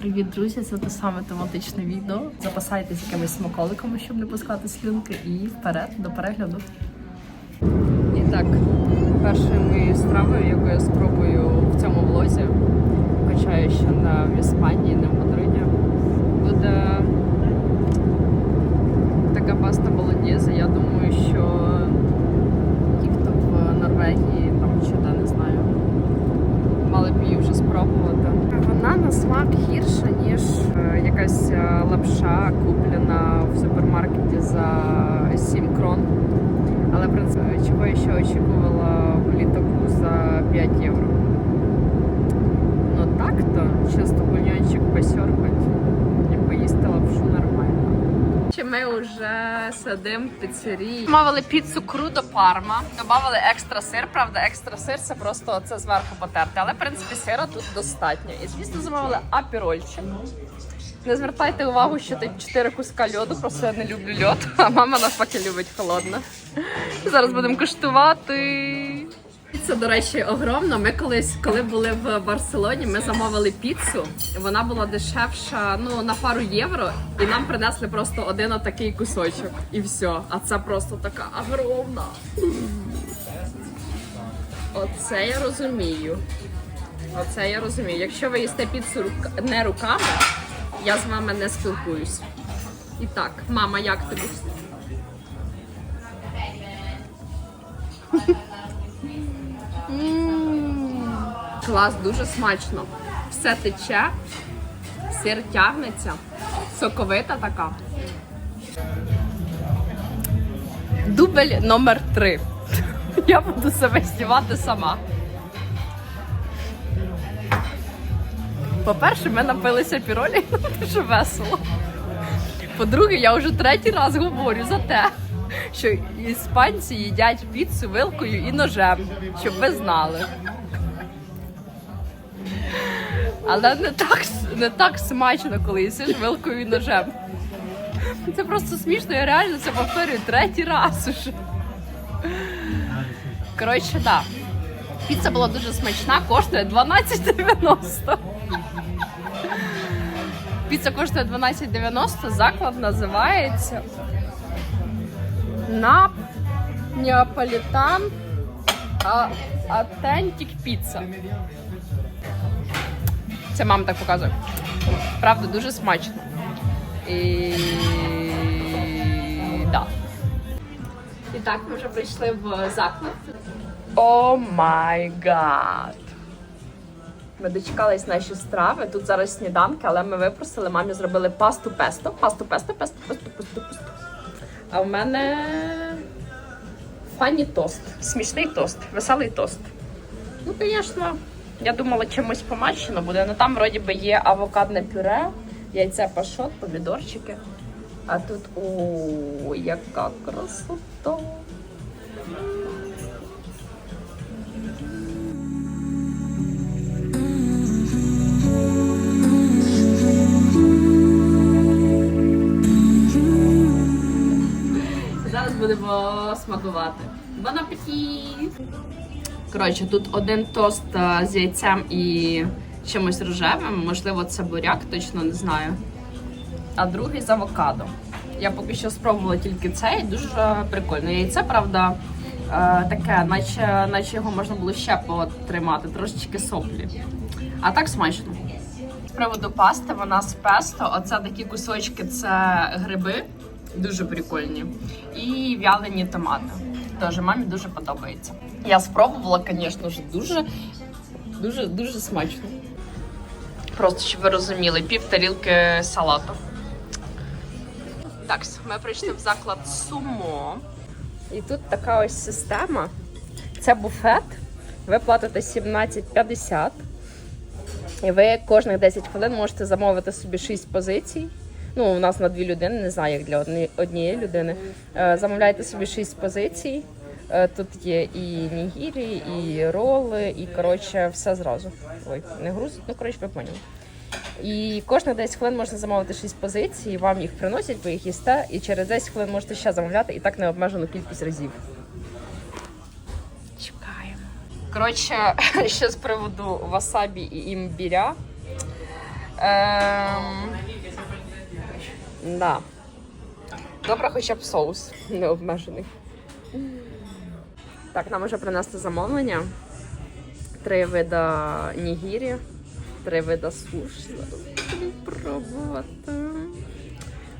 Привіт, друзі! Це те саме тематичне відео. Запасайтесь якимись смаколиками, щоб не пускати слюнки, і вперед до перегляду. І так, першою моєю стравою, яку я спробую в цьому влозі, хоча ще не в Іспанії, не в Мадриді, буде така паста болоньєзе. Я думаю, що ті, хто в Норвегії там чи де не знаю, мали б її вже спробувати. Вона на смак гірша, ніж е, якась е, лапша, куплена в супермаркеті за 7 крон. Але принципі, чого я ще очікувала в літаку за 5 євро. Ну так-то, чисто бульйончик посьорбать і поїсти лапшу нормально. Чи ми вже сидимо в піцерії. Замовили піцу круто парма, додали екстра сир. Правда, екстра сир це просто це зверху потерти. Але в принципі сира тут достатньо. І звісно, замовили апірольчик. Не звертайте увагу, що тут 4 куска льоду, просто я не люблю льод, а мама навпаки любить холодне. Зараз будемо куштувати. Піца, до речі, огромна. Ми колись, коли були в Барселоні, ми замовили піцу. Вона була дешевша ну на пару євро, і нам принесли просто один отакий кусочок, і все. А це просто така огромна. Оце я розумію. Оце я розумію. Якщо ви їсте піцу не руками, я з вами не спілкуюсь. І так, мама, як тобі? М, Клас, дуже смачно. Все тече, сир тягнеться, соковита така. Дубль номер три. Я буду себе знімати сама. По-перше, ми напилися піролі, дуже весело. По-друге, я вже третій раз говорю за те, що іспанці їдять піцу вилкою і ножем, щоб ви знали. Але не так, не так смачно, коли їсиш вилкою і ножем. Це просто смішно, я реально це повторюю третій раз уже. Коротше, так. Піца була дуже смачна, коштує 12,90. Піца коштує 12,90, заклад називається Нап Неаполітан Authentic Pizza. Це мама так показує. Правда, дуже смачно. І... Да. І так, ми вже прийшли в заклад. О май гад! Ми дочекались наші страви. Тут зараз сніданки, але ми випросили, мамі зробили пасту песто. Пасту песто, песто, песто, песто, песто. А в мене фані тост. Смішний тост, веселий тост. Ну, звісно, я думала, чимось помащено буде. Ну там вроді би є авокадне пюре, яйця пашот, помідорчики. А тут о, яка красота! Смакувати. Бон апетит! Коротше, тут один тост з яйцем і чимось рожевим, можливо, це буряк, точно не знаю. А другий з авокадо. Я поки що спробувала тільки цей, дуже прикольно. Яйце, правда, е, таке, наче, наче його можна було ще потримати, трошечки соплі. А так смачно. З приводу пасти, вона з песто. Оце такі кусочки це гриби, дуже прикольні. І вялені томати. Теж мамі дуже подобається. Я спробувала, звісно ж, дуже, дуже, дуже смачно. Просто щоб ви розуміли, пів тарілки салату. Так, ми прийшли в заклад Сумо. І тут така ось система. Це буфет. Ви платите 17,50. І ви кожних 10 хвилин можете замовити собі 6 позицій. Ну, у нас на дві людини, не знаю, як для одні- однієї людини. Е, Замовляйте собі 6 позицій. Е, Тут є і нігірі, і роли, і коротше все зразу. Ой, не грузить, ну коротше, ви поняли. І кожних 10 хвилин можна замовити 6 позицій, вам їх приносять, ви їх їсте, і через 10 хвилин можете ще замовляти і так необмежену кількість разів. Чекаємо. Коротше, ще з приводу васабі і імбіря. Ем... Да. Добре, хоча б соус необмежений. Так, нам вже принесли замовлення. Три вида нігірі, три вида суш. Пробувати.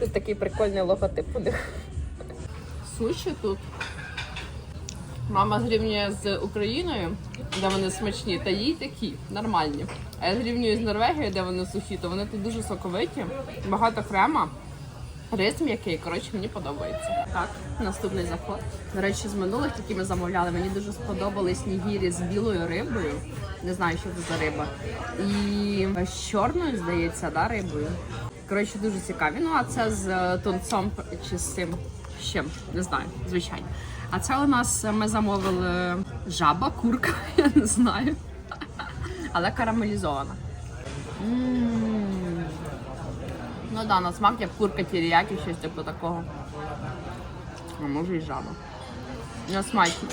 Тут такий прикольний логотип у них. Суші тут. Мама зрівнює з Україною, де вони смачні, та їй такі нормальні. А я зрівнюю з Норвегією, де вони сухі, то вони тут дуже соковиті, багато крема. Рис м'який, коротше, мені подобається. Так, наступний заход. До речі, з минулих, які ми замовляли, мені дуже сподобались нігірі з білою рибою. Не знаю, що це за риба. І з чорною, здається, да, рибою. Коротше, дуже цікаві. Ну, а це з е, тунцом чи з цим чим, не знаю, звичайно. А це у нас ми замовили жаба, курка, я не знаю. Але карамелізована. М. Ну да, на смак як курка тіріякі, щось типу такого. А може і жаба. Ну, смачно.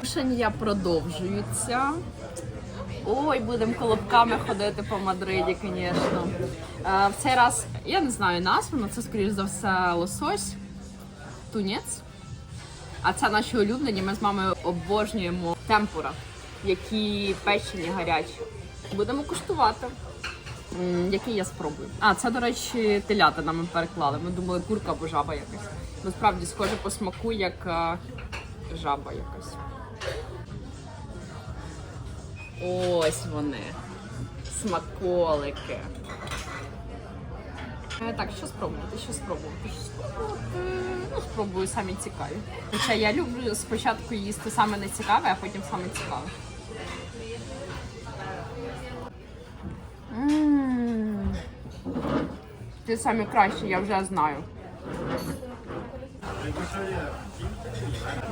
Рушення продовжуються. Ой, будемо колобками ходити по Мадриді, звісно. Е, в цей раз, я не знаю назву, але це, скоріш за все, лосось, тунець. А це наші улюблені. Ми з мамою обожнюємо темпура, які печені гарячі. Будемо куштувати. Який я спробую. А, це, до речі, телятина ми переклали. Ми думали, курка або жаба якась. Насправді схоже по смаку, як е, жаба якась. Ось вони. Смаколики. Е, Так, що спробувати? Що спробувати? Що спробувати? Ну, спробую самі цікаві. Хоча я люблю спочатку їсти саме не цікаве, а потім саме цікаве. М. Ті самі кращі, я вже знаю.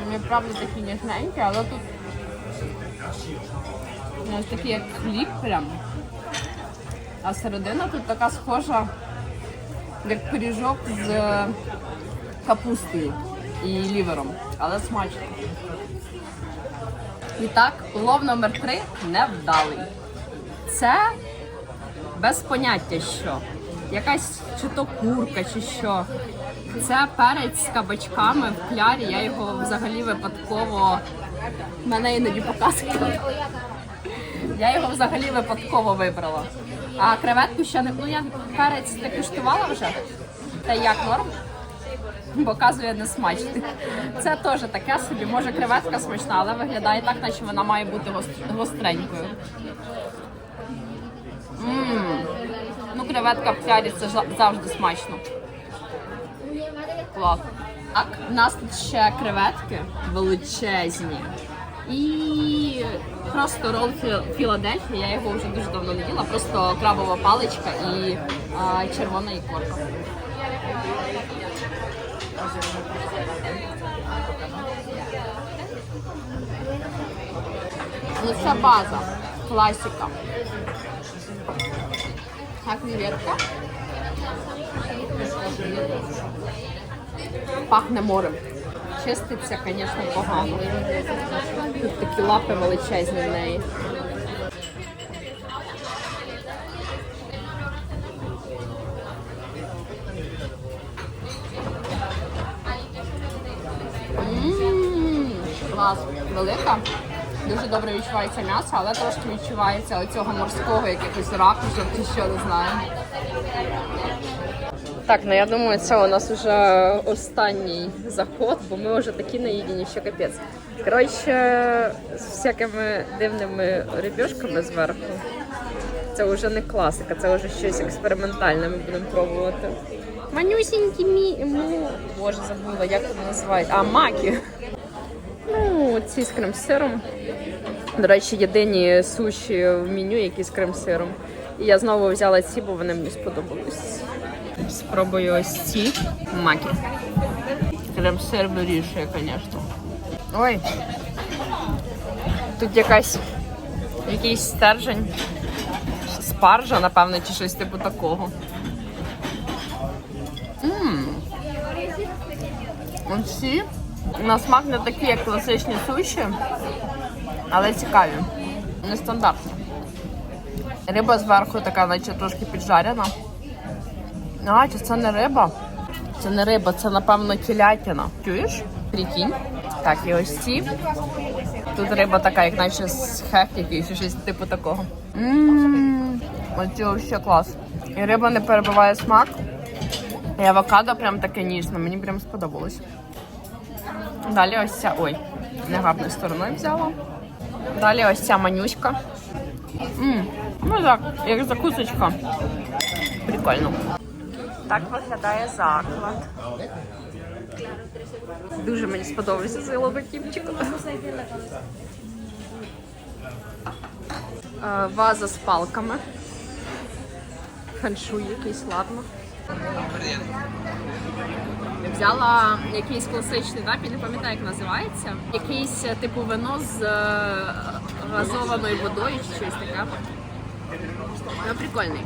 Вони правда такі ніжненькі, але тут ну, такий як хліб прям. А середина тут така схожа, як пиріжок з е, капустою і лівером, але смачно. І так, улов номер три невдалий. Це без поняття що. Якась чи то курка, чи що. Це перець з кабачками в клярі. Я його взагалі випадково. Мене іноді показує. Я його взагалі випадково вибрала. А креветку ще не. Ну я перець не куштувала вже. Та як норм? Показує не смачний. Це теж таке собі. Може креветка смачна, але виглядає так, наче вона має бути гостренькою. Мм. Ну, креветка в клярі це завжди смачно. Клас. Так, у нас тут ще креветки величезні. І просто рол Фі- Філадельфія, я його вже дуже давно не їла, просто крабова паличка і а, червона ікорка. Ну це база, класика. Так, креветка. Пахне морем. Чиститься, звісно, погано. Тут такі лапи величезні в неї. Клас, велика. Дуже добре відчувається м'ясо, але трошки відчувається оцього морського якихось ракушок чи що не знаю. Так, ну я думаю, це у нас вже останній заход, бо ми вже такі наїдені, що капець. Коротше, з всякими дивними рибьошками зверху. Це вже не класика, це вже щось експериментальне ми будемо пробувати. Манюсінькі мі... Боже, забула, як вони називають. А, макі. Ну, ці з крем-сиром. До речі, єдині суші в меню, які з крем-сиром. І я знову взяла ці, бо вони мені сподобались. Спробую ось ці маки. Крем-сир вирішує, звісно. Ой. Тут якась якийсь стержень. Спаржа, напевно, чи щось типу такого. Мм. Оці на смак не такі, як класичні суші, але цікаві. Нестандартні. Риба зверху така, наче трошки піджарена. А, чи це не риба? Це не риба, це напевно телятина. Чуєш? Прикинь. Так, і ось ці. Тут риба така, як наче з хек якийсь, щось типу такого. Ммм, оці взагалі клас. І риба не перебиває смак. І авокадо прям таке ніжне, мені прям сподобалось. Далі ось ця. Ой, негарною стороною взяла. Далі ось ця манюська. М, Ну так, як закусочка. Прикольно. Так виглядає заклад. Дуже мені сподобався цей логотипчик. Е, Ваза з палками. Феншуй якийсь, ладно. Взяла якийсь класичний напій, не пам'ятаю, як називається. Якийсь е, типу вино з е, газованою водою чи щось таке. Ну, прикольний.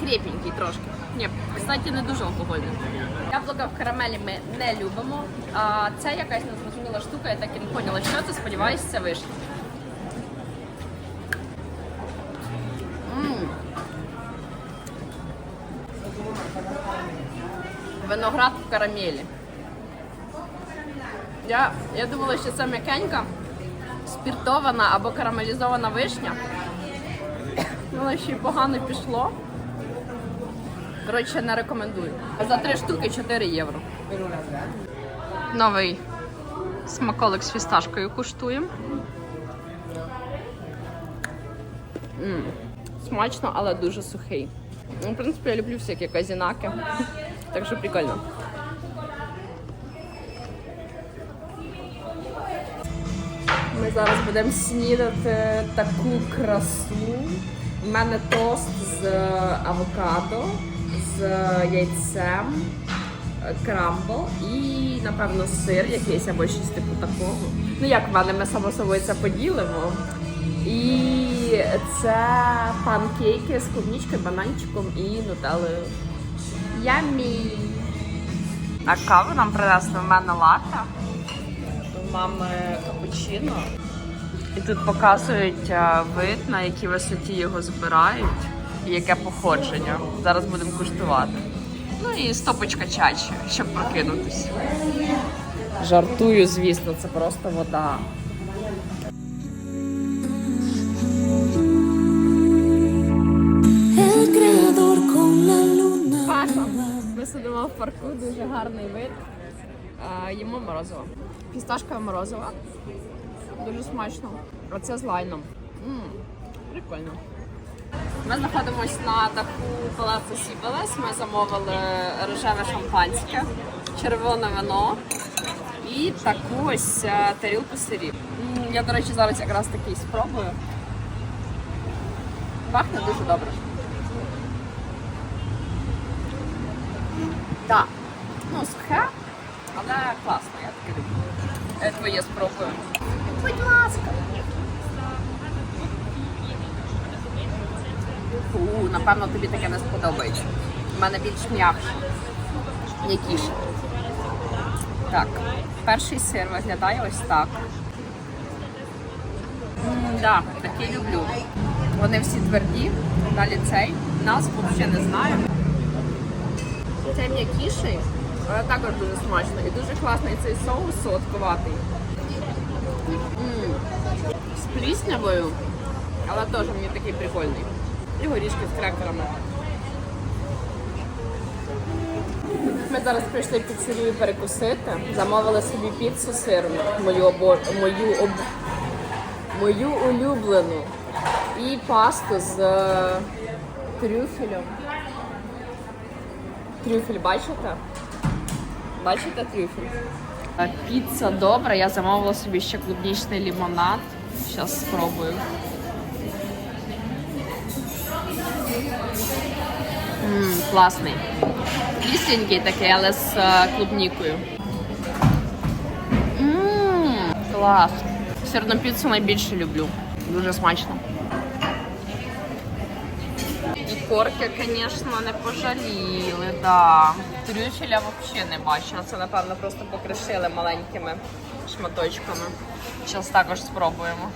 Крепенький трошки. Ні, кстати, не дуже алкогольний. Яблука в карамелі ми не любимо. А це якась незрозуміла штука, я так і не поняла, що це. Сподіваюся, це вишня. Виноград в карамелі. Я, я думала, що це м'якенька, спіртована або карамелізована вишня. Воно ще й погано пішло. Коротше, не рекомендую. За три штуки 4 євро. Новий смаколик з фісташкою куштуємо. Смачно, але дуже сухий. Ну, в принципі, я люблю всякі казінаки. Так що прикольно. Ми зараз будемо снідати таку красу. У мене тост з авокадо, з яйцем, крамбл і, напевно, сир якийсь або щось типу такого. Ну, як в мене, ми само собою це поділимо. І це панкейки з клубничкою, бананчиком і нутеллою. Ямі! А каву нам принесли в мене лата. У мами капучино. І тут показують вид, на якій висоті його збирають і яке походження. Зараз будемо куштувати. Ну і стопочка чачі, щоб прокинутися. Жартую, звісно, це просто вода. El creador con la luna. Ми сидимо в парку, дуже гарний вид. А, їмо морозиво. Фісташкове морозиво. Дуже смачно. Оце з лайном. м прикольно. Ми знаходимося на даху Палацу Сібелес. Ми замовили рожеве шампанське, червоне вино і таку ось е, тарілку сирів. Я, до речі, зараз якраз такий спробую. Пахне дуже добре. Так. Ну, сухе, але класно, я таке люблю. Твоє спробую. Будь ласка. Фу, напевно, тобі таке не сподобається. У мене більш м'якше, м'якіше. Так, перший сир виглядає ось так. Так, да, такий люблю. Вони всі тверді, далі цей. Назву взагалі не знаю. Цей м'якіший, але також дуже смачно. І дуже класний цей соус солодкуватий. З пліснявою, але теж мені такий прикольний. І горішки з крекерами. Ми зараз прийшли піцерію перекусити. Замовили собі піцу сирну, мою обо... мою об... мою улюблену. І пасту з е, трюфелем. Трюфель бачите? Бачите трюфель? Піца добра. Я замовила собі ще клубнічний лимонад. Зараз спробую. Ммм, класний. Кисленький такий, але з е, клубнікою. Ммм, клас. Сирну піцу найбільше люблю. Дуже смачно. І корки, звісно, не пожаліли, да. Трюфеля взагалі не бачила. Це, напевно, просто покришили маленькими шматочками. Зараз також спробуємо.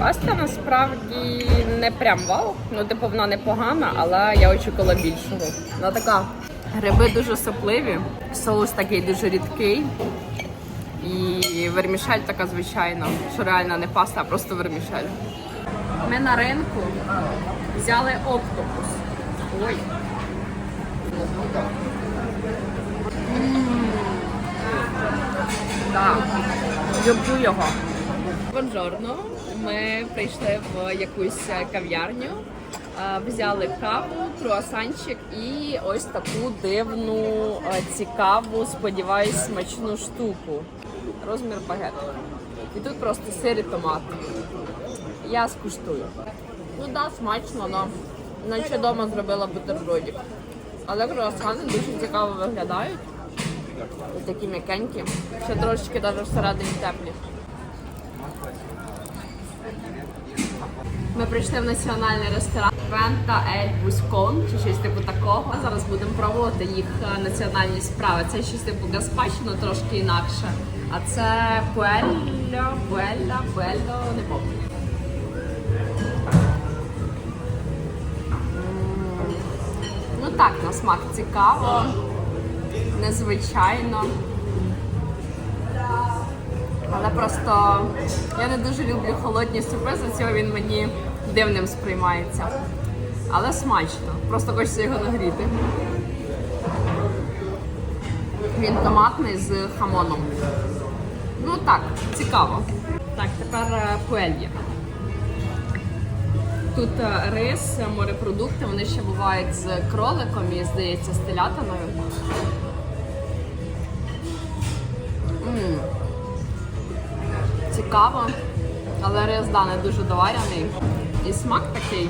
Паста насправді не прям вау. Ну, типу, вона непогана, але я очікувала більшого. Вона така. Гриби дуже сопливі, соус такий дуже рідкий. І вермішель така звичайна, що реально не паста, а просто вермішель. Ми на ринку взяли октопус. Ой. Так, люблю його. Бонжорно. Ми прийшли в якусь кав'ярню, взяли каву, круасанчик і ось таку дивну, цікаву, сподіваюсь, смачну штуку. Розмір багет. І тут просто сир і томат. Я скуштую. Ну так, да, смачно, але наче вдома зробила бутербродик. Але круасани дуже цікаво виглядають. Такі м'якенькі. Ще трошечки навіть всередині теплі. Ми прийшли в національний ресторан Вента Ель Бускон чи щось типу такого. Зараз будемо пробувати їх е, національні страви. Це щось типу гаспачино, трошки інакше. А це пуельо, пуельо, пуельо, не пам'ятаю. Так, на смак цікаво, незвичайно. Але просто я не дуже люблю холодні супи, за цього він мені дивним сприймається. Але смачно, просто хочеться його нагріти. Він томатний з хамоном. Ну так, цікаво. Так, тепер е, пуельє. Тут е, рис, морепродукти, вони ще бувають з кроликом і, здається, з телятиною. Цікаво, але рис да, не дуже доварений. І смак такий.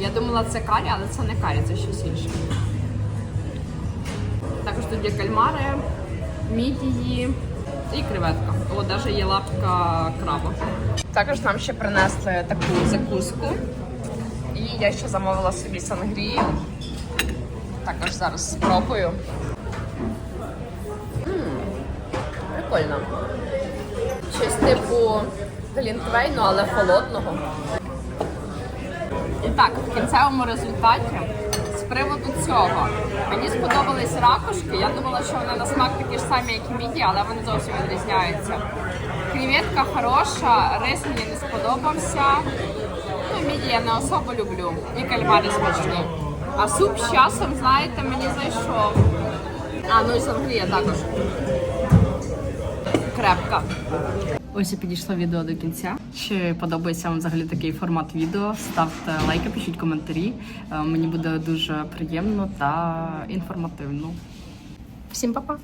Я думала, це карі, але це не карі, це щось інше. Також тут є кальмари, мідії і креветка. О, навіть є лапка краба. Також нам ще принесли таку закуску. І я ще замовила собі сангрію. Також зараз спробую. М, Прикольно. Щось типу глінтвейну, але холодного. І так, в кінцевому результаті з приводу цього мені сподобались ракушки. Я думала, що вони на смак такі ж самі, як і міді, але вони зовсім відрізняються. Креветка хороша, рис мені не сподобався. Ну, міді я не особо люблю. І кальмари смачні. А суп з часом, знаєте, мені зайшов. А, ну і сангрія також. Крепка. Ось і підійшло відео до кінця. Чи подобається вам взагалі такий формат відео? Ставте лайки, пишіть коментарі. Е, Мені буде дуже приємно та інформативно. Всім па-па!